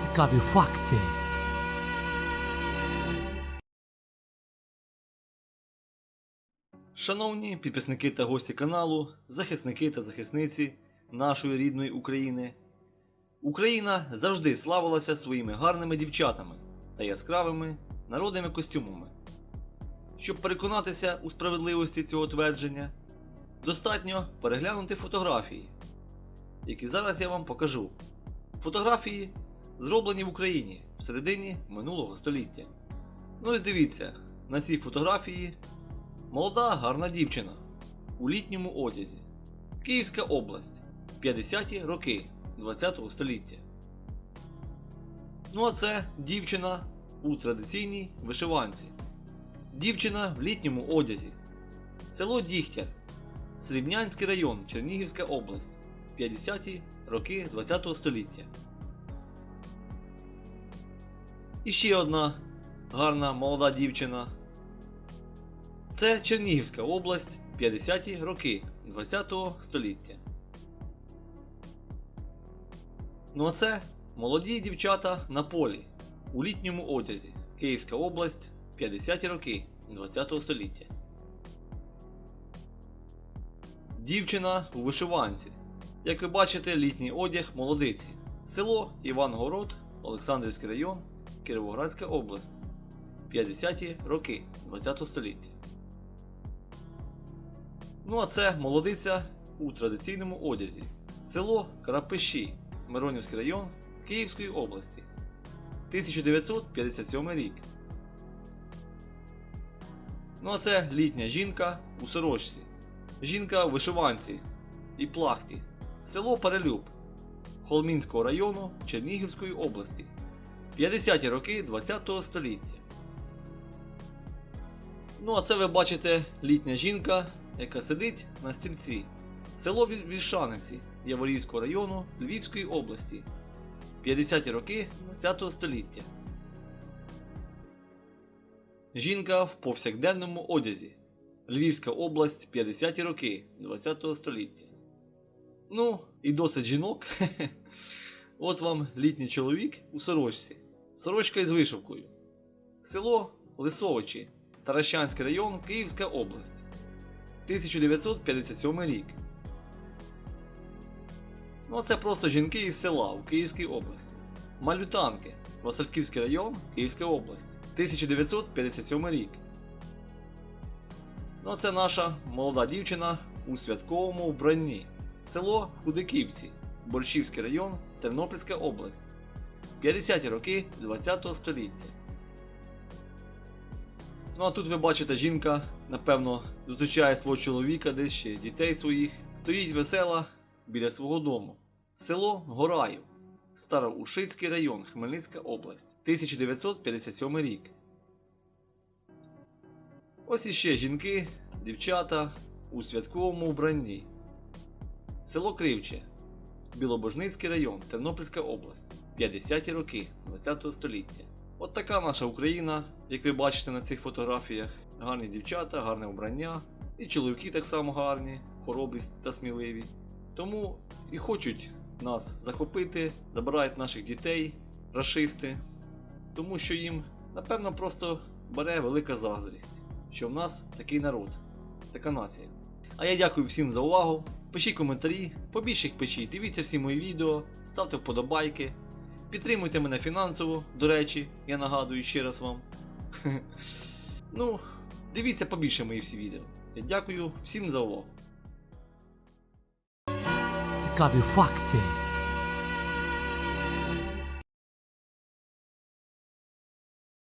Цікаві факти. Шановні підписники та гості каналу, захисники та захисниці нашої рідної України. Україна завжди славилася своїми гарними дівчатами та яскравими народними костюмами. Щоб переконатися у справедливості цього твердження, достатньо переглянути фотографії, які зараз я вам покажу. Фотографії зроблені в Україні в середині минулого століття. Ну ось дивіться, на цій фотографії Молода гарна дівчина у літньому одязі. Київська область. 50-ті роки 20 століття. Ну а це дівчина у традиційній вишиванці. Дівчина в літньому одязі. Село Дігтяр. Срібнянський район, Чернігівська область. 50-ті роки 20 століття. І ще одна гарна молода дівчина. Це Чернігівська область 50-ті роки 20 століття. Ну а це молоді дівчата на полі у літньому одязі. Київська область 50-ті роки 20-го століття. Дівчина у вишиванці. Як ви бачите, літній одяг молодиці. Село Івангород, Олександрівський район, Кіровоградська область. 50-ті роки 20 століття. Ну а це молодиця у традиційному одязі. Село Карапиші, Миронівський район Київської області. 1957 рік. Ну а це літня жінка у сорочці. Жінка в вишиванці і плахті. Село Перелюб Холмінського району Чернігівської області. 50-ті роки 20 століття. Ну а це ви бачите літня жінка яка сидить на стільці. Село Віль- Вільшаниці Яворівського району Львівської області. 50-ті роки ХХ століття. Жінка в повсякденному одязі. Львівська область 50-ті роки ХХ століття. Ну, і досить жінок. От вам літній чоловік у сорочці. Сорочка із вишивкою. Село Лисовичі, Таращанський район, Київська область. 1957 рік. Ну, це просто жінки із села у Київській області. Малютанки, Васильківський район, Київська область. 1957 рік. Ну, а це наша молода дівчина у святковому вбранні. Село Худиківці, Борщівський район, Тернопільська область. 50-ті роки 20 століття. Ну а тут ви бачите, жінка, напевно, зустрічає свого чоловіка, десь ще дітей своїх, стоїть весела біля свого дому. Село Гораїв, Староушицький район, Хмельницька область, 1957 рік. Ось іще жінки, дівчата у святковому вбранні. Село Кривче, Білобожницький район, Тернопільська область, 50-ті роки 20 століття. От така наша Україна, як ви бачите на цих фотографіях. Гарні дівчата, гарне вбрання, і чоловіки так само гарні, хоробрі та сміливі. Тому і хочуть нас захопити, забирають наших дітей, рашисти, тому що їм, напевно, просто бере велика заздрість, що в нас такий народ, така нація. А я дякую всім за увагу. Пишіть коментарі, побільше їх пишіть, дивіться всі мої відео, ставте вподобайки. Підтримуйте мене фінансово, до речі, я нагадую ще раз вам. ну, дивіться побільше мої всі відео. Я дякую всім за увагу. Цікаві факти.